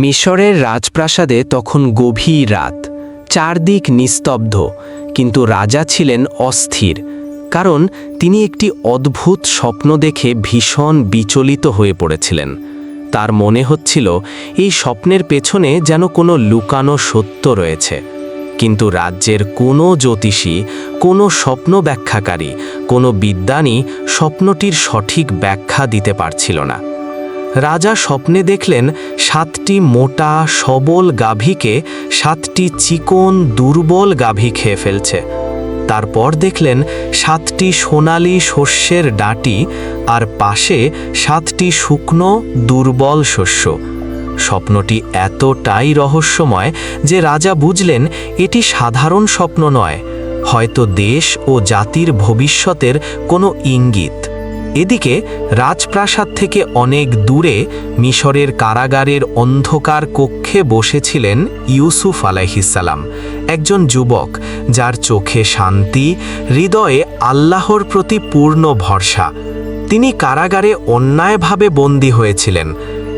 মিশরের রাজপ্রাসাদে তখন গভীর রাত। চারদিক নিস্তব্ধ, কিন্তু রাজা ছিলেন অস্থির, কারণ তিনি একটি অদ্ভুত স্বপ্ন দেখে ভীষণ বিচলিত হয়ে পড়েছিলেন। তার মনে হচ্ছিল, এই স্বপ্নের পেছনে যেন কোনো লুকানো সত্য রয়েছে। কিন্তু রাজ্যের কোনো জ্যোতিষী, কোনো স্বপ্ন ব্যাখ্যাকারী, কোনো বিদ্বানই স্বপ্নটির সঠিক ব্যাখ্যা দিতে পারছিল না। রাজা স্বপ্নে দেখলেন সাতটি মোটা সবল গাভীকে সাতটি চিকন দুর্বল গাভী খেয়ে ফেলছে। তারপর দেখলেন সাতটি সোনালি শস্যের ডাঁটি আর পাশে সাতটি শুকনো দুর্বল শস্য। স্বপ্নটি এতটাই রহস্যময় যে রাজা বুঝলেন এটি সাধারণ স্বপ্ন নয়, হয়তো দেশ ও জাতির ভবিষ্যতের কোনো ইঙ্গিত। এদিকে রাজপ্রাসাদ থেকে অনেক দূরে মিশরের কারাগারের অন্ধকার কক্ষে বসেছিলেন ইউসুফ আলাইহিসাল্লাম একজন যুবক যার চোখে শান্তি, হৃদয়ে আল্লাহর প্রতি পূর্ণ ভরসা। তিনি কারাগারে অন্যায়ভাবে বন্দী হয়েছিলেন,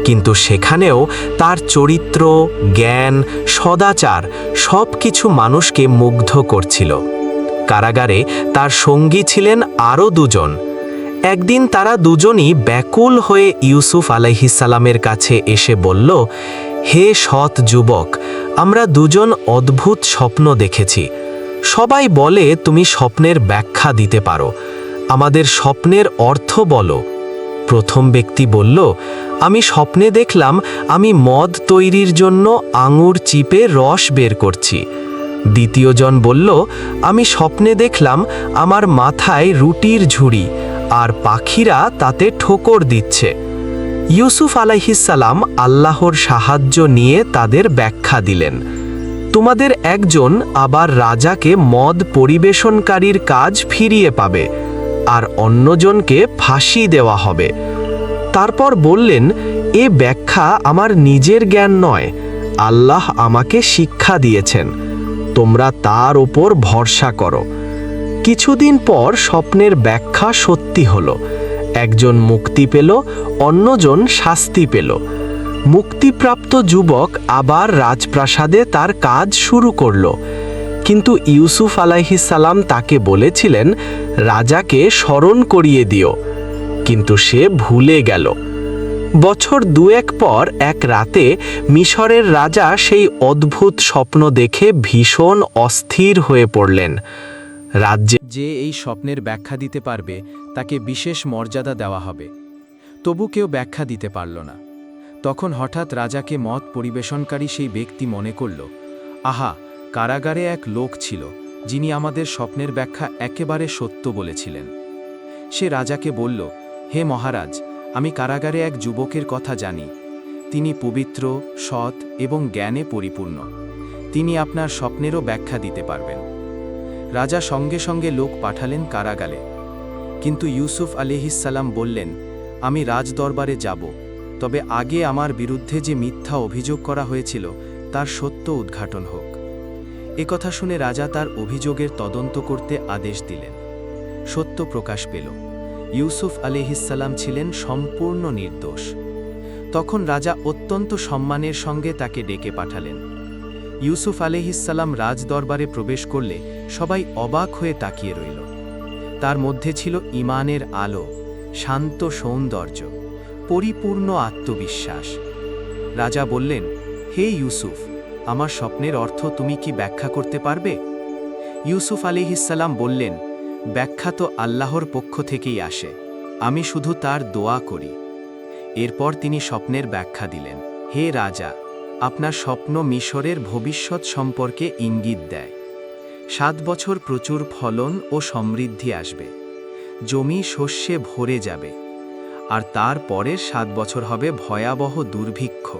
কিন্তু সেখানেও তার চরিত্র, জ্ঞান, সদাচার সব কিছু মানুষকে মুগ্ধ করছিল। কারাগারে তার সঙ্গী ছিলেন আরও দুজন। একদিন তারা দুজনই ব্যাকুল হয়ে ইউসুফ আলাইহিসালামের কাছে এসে বলল, হে সৎ যুবক, আমরা দুজন অদ্ভুত স্বপ্ন দেখেছি। সবাই বলে তুমি স্বপ্নের ব্যাখ্যা দিতে পারো। আমাদের স্বপ্নের অর্থ বলো। প্রথম ব্যক্তি বলল, আমি স্বপ্নে দেখলাম আমি মদ তৈরির জন্য আঙুর চিপে রস বের করছি। দ্বিতীয়জন বলল, আমি স্বপ্নে দেখলাম আমার মাথায় রুটির ঝুড়ি আর পাখিরা তাতে ঠোকর দিচ্ছে। ইউসুফ আলাইহিসাল্লাম আল্লাহর সাহায্য নিয়ে তাদের ব্যাখ্যা দিলেন। তোমাদের একজন আবার রাজাকে মদ পরিবেশনকারীর কাজ ফিরিয়ে পাবে, আর অন্যজনকে ফাঁসি দেওয়া হবে। তারপর বললেন, এ ব্যাখ্যা আমার নিজের জ্ঞান নয়, আল্লাহ আমাকে শিক্ষা দিয়েছেন। তোমরা তার ওপর ভরসা করো। কিছুদিন পর স্বপ্নের ব্যাখ্যা সত্যি হল। একজন মুক্তি পেল, অন্যজন শাস্তি পেল। মুক্তিপ্রাপ্ত যুবক আবার রাজপ্রাসাদে তার কাজ শুরু করল। কিন্তু ইউসুফ আলাইহিসাল্লাম তাকে বলেছিলেন, রাজাকে স্মরণ করিয়ে দিও। কিন্তু সে ভুলে গেল। বছর দুয়েক পর এক রাতে মিশরের রাজা সেই অদ্ভুত স্বপ্ন দেখে ভীষণ অস্থির হয়ে পড়লেন। রাজ্যে যে এই স্বপ্নের ব্যাখ্যা দিতে পারবে, তাকে বিশেষ মর্যাদা দেওয়া হবে। তবু কেউ ব্যাখ্যা দিতে পারল না। তখন হঠাৎ রাজাকে মত পরিবেশনকারী সেই ব্যক্তি মনে করল, আহা, কারাগারে এক লোক ছিল, যিনি আমাদের স্বপ্নের ব্যাখ্যা একেবারে সত্য বলেছিলেন। সে রাজাকে বলল, হে মহারাজ, আমি কারাগারে এক যুবকের কথা জানি। তিনি পবিত্র, সৎ এবং জ্ঞানে পরিপূর্ণ। তিনি আপনার স্বপ্নেরও ব্যাখ্যা দিতে পারবেন। রাজা সঙ্গে সঙ্গে লোক পাঠালেন কারাগালে। কিন্তু ইউসুফ আলিহিসাল্লাম বললেন, আমি রাজদরবারে যাব, তবে আগে আমার বিরুদ্ধে যে মিথ্যা অভিযোগ করা হয়েছিল, তার সত্য উদ্ঘাটন হোক। কথা শুনে রাজা তার অভিযোগের তদন্ত করতে আদেশ দিলেন। সত্য প্রকাশ পেল। ইউসুফ আলিহিসাল্লাম ছিলেন সম্পূর্ণ নির্দোষ। তখন রাজা অত্যন্ত সম্মানের সঙ্গে তাকে ডেকে পাঠালেন। ইউসুফ আলিহিসাল্লাম রাজদরবারে প্রবেশ করলে সবাই অবাক হয়ে তাকিয়ে রইল। তার মধ্যে ছিল ইমানের আলো, শান্ত সৌন্দর্য, পরিপূর্ণ আত্মবিশ্বাস। রাজা বললেন, হে ইউসুফ, আমার স্বপ্নের অর্থ তুমি কি ব্যাখ্যা করতে পারবে? ইউসুফ আলিহিসাল্লাম বললেন, ব্যাখ্যা তো আল্লাহর পক্ষ থেকেই আসে, আমি শুধু তার দোয়া করি। এরপর তিনি স্বপ্নের ব্যাখ্যা দিলেন, হে রাজা আপনার স্বপ্ন মিশরের ভবিষ্যৎ সম্পর্কে ইঙ্গিত দেয়। সাত বছর প্রচুর ফলন ও সমৃদ্ধি আসবে। জমি শস্যে ভরে যাবে। আর তার পরের সাত বছর হবে ভয়াবহ দুর্ভিক্ষ।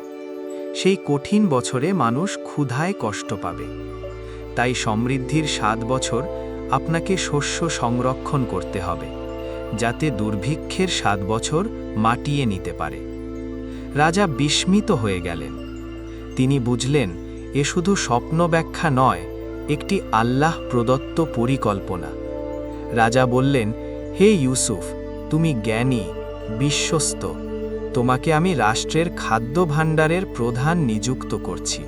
সেই কঠিন বছরে মানুষ ক্ষুধায় কষ্ট পাবে। তাই সমৃদ্ধির সাত বছর আপনাকে শস্য সংরক্ষণ করতে হবে, যাতে দুর্ভিক্ষের সাত বছর মাটিয়ে নিতে পারে। রাজা বিস্মিত হয়ে গেলেন। তিনি বুঝলেন, এ শুধু স্বপ্ন ব্যাখ্যা নয়, একটি আল্লাহ প্রদত্ত পরিকল্পনা। রাজা বললেন, হে ইউসুফ, তুমি জ্ঞানী, বিশ্বস্ত, তোমাকে আমি রাষ্ট্রের খাদ্য ভাণ্ডারের প্রধান নিযুক্ত করছি।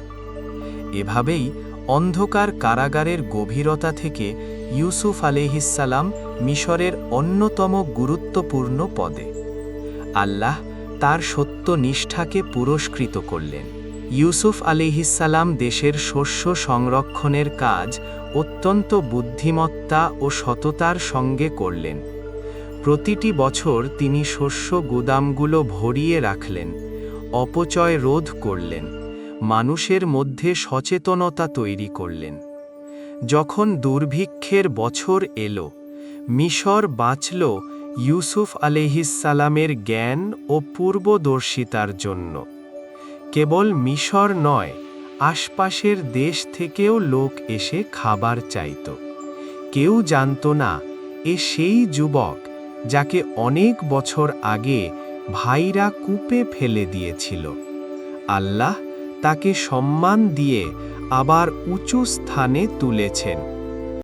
এভাবেই অন্ধকার কারাগারের গভীরতা থেকে ইউসুফ আলিহিসাল্লাম মিশরের অন্যতম গুরুত্বপূর্ণ পদে। আল্লাহ তার সত্য নিষ্ঠাকে পুরস্কৃত করলেন। ইউসুফ আলিহিসাল্লাম দেশের শস্য সংরক্ষণের কাজ অত্যন্ত বুদ্ধিমত্তা ও সততার সঙ্গে করলেন। প্রতিটি বছর তিনি শস্য গুদামগুলো ভরিয়ে রাখলেন, অপচয় রোধ করলেন, মানুষের মধ্যে সচেতনতা তৈরি করলেন। যখন দুর্ভিক্ষের বছর এলো, মিশর বাঁচল ইউসুফ আলিহিসালামের জ্ঞান ও পূর্বদর্শিতার জন্য। কেবল মিশর নয়, আশপাশের দেশ থেকেও লোক এসে খাবার চাইত। কেউ জানত না, এ সেই যুবক যাকে অনেক বছর আগে ভাইরা কূপে ফেলে দিয়েছিল। আল্লাহ তাকে সম্মান দিয়ে আবার উঁচু স্থানে তুলেছেন।